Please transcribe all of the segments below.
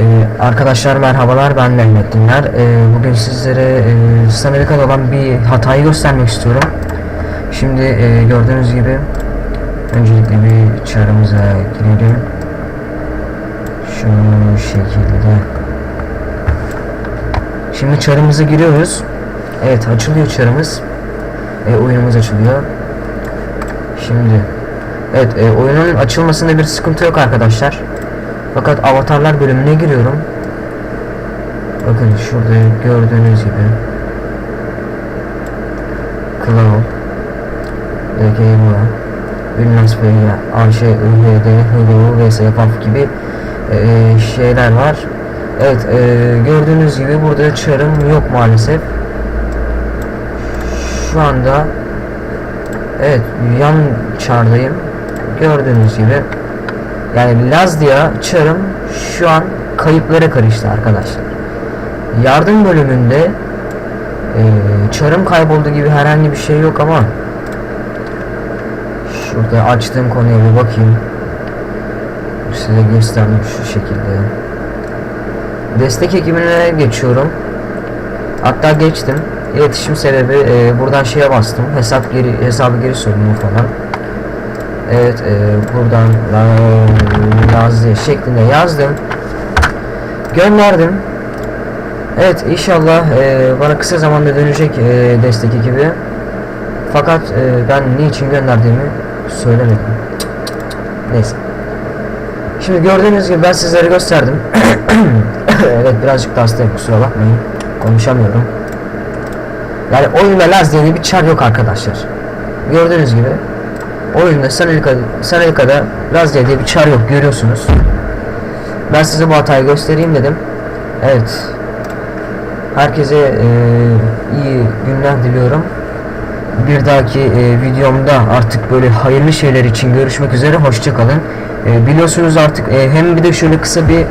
Ee, arkadaşlar merhabalar ben Mehmet Dinler. Ee, bugün sizlere e, Amerika'da olan bir hatayı göstermek istiyorum. Şimdi e, gördüğünüz gibi öncelikle bir çarımıza girelim. Şu şekilde. Şimdi çarımıza giriyoruz. Evet açılıyor çarımız. E, oyunumuz açılıyor. Şimdi Evet e, oyunun açılmasında bir sıkıntı yok arkadaşlar. Fakat avatarlar bölümüne giriyorum. Bakın şurada gördüğünüz gibi. Claw, DKMA, Ünlens Bey'e, AŞ, ÜHD, HGU, VSFAF gibi e, şeyler var. Evet e, gördüğünüz gibi burada çarım yok maalesef. Şu anda Evet yan çardayım. Gördüğünüz gibi yani Lazdia çarım şu an kayıplara karıştı arkadaşlar. Yardım bölümünde e, çarım kayboldu gibi herhangi bir şey yok ama şurada açtığım konuya bir bakayım. Size gösterdim şu şekilde. Destek ekibine geçiyorum. Hatta geçtim. İletişim sebebi e, buradan şeye bastım. Hesap geri hesabı geri sorunu falan. Evet e, buradan yazdı şeklinde yazdım. Gönderdim. Evet inşallah e, bana kısa zamanda dönecek e, destek ekibi. Fakat e, ben niçin gönderdiğimi söylemedim. Neyse. Şimdi gördüğünüz gibi ben sizlere gösterdim. evet birazcık da hastayım kusura bakmayın. Konuşamıyorum. Yani oyunda Laz diye bir çar yok arkadaşlar. Gördüğünüz gibi oyunda Sanelika, Sanelika'da Laz diye bir çar yok görüyorsunuz. Ben size bu hatayı göstereyim dedim. Evet. Herkese e, iyi günler diliyorum. Bir dahaki e, videomda artık böyle hayırlı şeyler için görüşmek üzere. Hoşçakalın. E, biliyorsunuz artık e, hem bir de şöyle kısa bir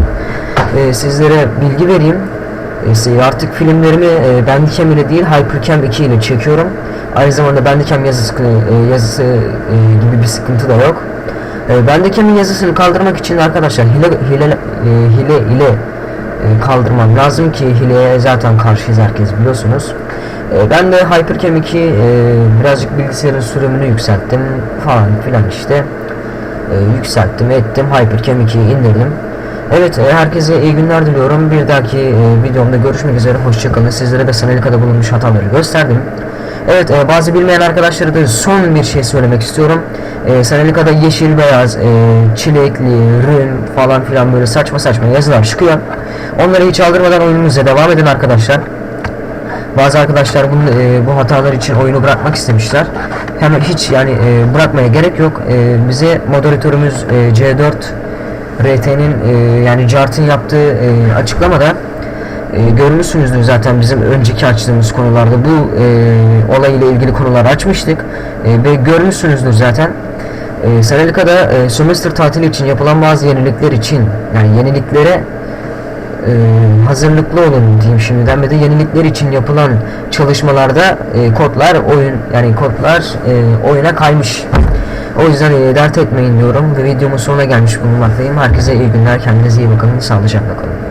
e, sizlere bilgi vereyim. E, artık filmlerimi e, ile değil Hypercam 2 ile çekiyorum. Aynı zamanda Bandicam yazısı, e, yazısı e, gibi bir sıkıntı da yok. E, yazısını kaldırmak için arkadaşlar hile, hile, e, hile ile kaldırmam lazım ki hileye zaten karşıyız herkes biliyorsunuz. Ben de Hypercam 2 e, birazcık bilgisayarın sürümünü yükselttim falan filan işte. Yükselttim ettim Hypercam 2'yi indirdim. Evet e, herkese iyi günler diliyorum. Bir dahaki e, videomda görüşmek üzere. Hoşçakalın. Sizlere de Sanalika'da bulunmuş hataları gösterdim. Evet e, bazı bilmeyen arkadaşlara da son bir şey söylemek istiyorum. E, Sanalika'da yeşil beyaz, e, çilekli, rün falan filan böyle saçma saçma yazılar çıkıyor. Onları hiç aldırmadan oyununuza devam edin arkadaşlar. Bazı arkadaşlar bunu, e, bu hatalar için oyunu bırakmak istemişler. Hemen hiç yani e, bırakmaya gerek yok. E, bize moderatörümüz e, C4 RT'nin e, yani Cart'ın yaptığı e, açıklamada e, görmüşsünüzdür zaten bizim önceki açtığımız konularda. Bu e, olay ile ilgili konular açmıştık. E, ve görmüşsünüzdür zaten. E, Senelika'da e, sömestr tatili için yapılan bazı yenilikler için yani yeniliklere e, hazırlıklı olun diyeyim şimdiden. Ve de yenilikler için yapılan çalışmalarda e, kodlar oyun yani kodlar e, oyuna kaymış. O yüzden e, dert etmeyin diyorum ve videomun sonuna gelmiş bulunmaktayım. Herkese iyi günler, kendinize iyi bakın, sağlıcakla kalın.